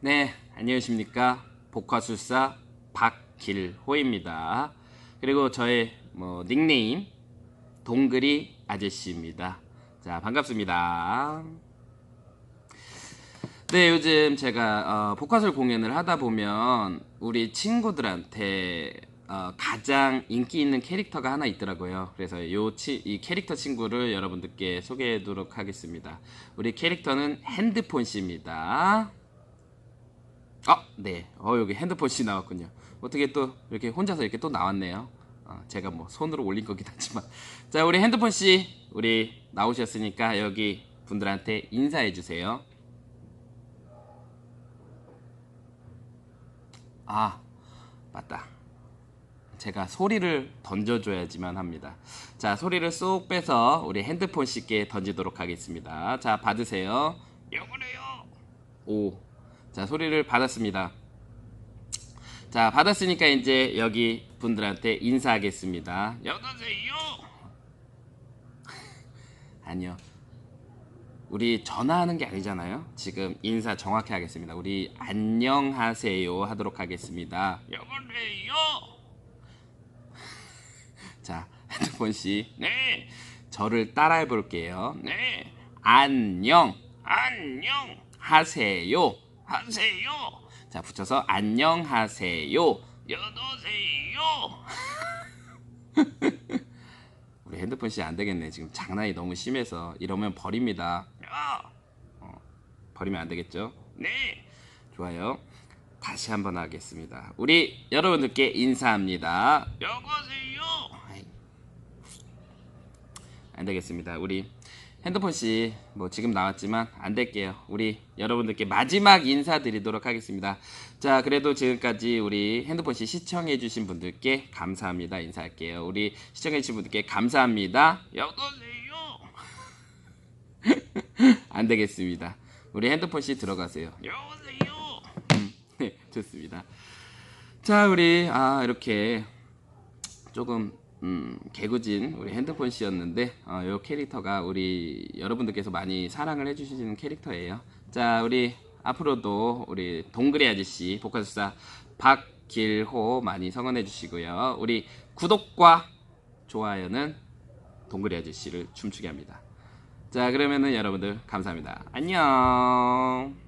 네, 안녕하십니까. 복화술사 박길호입니다. 그리고 저의 뭐 닉네임 동그리 아저씨입니다. 자, 반갑습니다. 네, 요즘 제가 어, 복화술 공연을 하다 보면 우리 친구들한테 어, 가장 인기 있는 캐릭터가 하나 있더라고요. 그래서 요 치, 이 캐릭터 친구를 여러분들께 소개해도록 하겠습니다. 우리 캐릭터는 핸드폰 씨입니다. 아, 네. 어, 여기 핸드폰 씨 나왔군요. 어떻게 또 이렇게 혼자서 이렇게 또 나왔네요. 어, 제가 뭐 손으로 올린 거긴 하지만. 자, 우리 핸드폰 씨, 우리 나오셨으니까 여기 분들한테 인사해 주세요. 아, 맞다. 제가 소리를 던져줘야지만 합니다. 자, 소리를 쏙 빼서 우리 핸드폰 씨께 던지도록 하겠습니다. 자, 받으세요. 여보세요. 오. 자, 소리를 받았습니다. 자, 받았으니까 이제 여기 분들한테 인사하겠습니다. 여보세요. 아니요. 우리 전화하는 게 아니잖아요. 지금 인사 정확히 하겠습니다. 우리 안녕하세요 하도록 하겠습니다. 여보세요. 자, 핸드폰 씨. 네. 저를 따라해 볼게요. 네. 안녕. 안녕. 하세요. 하세요. 자, 붙여서 안녕하세요. 여보세요. 우리 핸드폰 씨안 되겠네. 지금 장난이 너무 심해서 이러면 버립니다. 어, 버리면 안 되겠죠? 네. 좋아요. 다시 한번 하겠습니다. 우리 여러분들께 인사합니다. 여보세요. 안 되겠습니다. 우리 핸드폰 씨 뭐 지금 나왔지만 안 될게요. 우리 여러분들께 마지막 인사드리도록 하겠습니다. 자, 그래도 지금까지 우리 핸드폰 씨 시청해 주신 분들께 감사합니다. 인사할게요. 우리 시청해 주신 분들께 감사합니다. 여보세요. 안 되겠습니다. 우리 핸드폰 씨 들어가세요. 여보세요. 네, 좋습니다. 자, 우리 아 이렇게 조금 음, 개구진 우리 핸드폰 씨였는데 어, 요 캐릭터가 우리 여러분들께서 많이 사랑을 해주시는 캐릭터예요. 자, 우리 앞으로도 우리 동그리 아저씨 복화술사 박길호 많이 성원해 주시고요. 우리 구독과 좋아요는 동그리 아저씨를 춤추게 합니다. 자, 그러면은 여러분들 감사합니다. 안녕.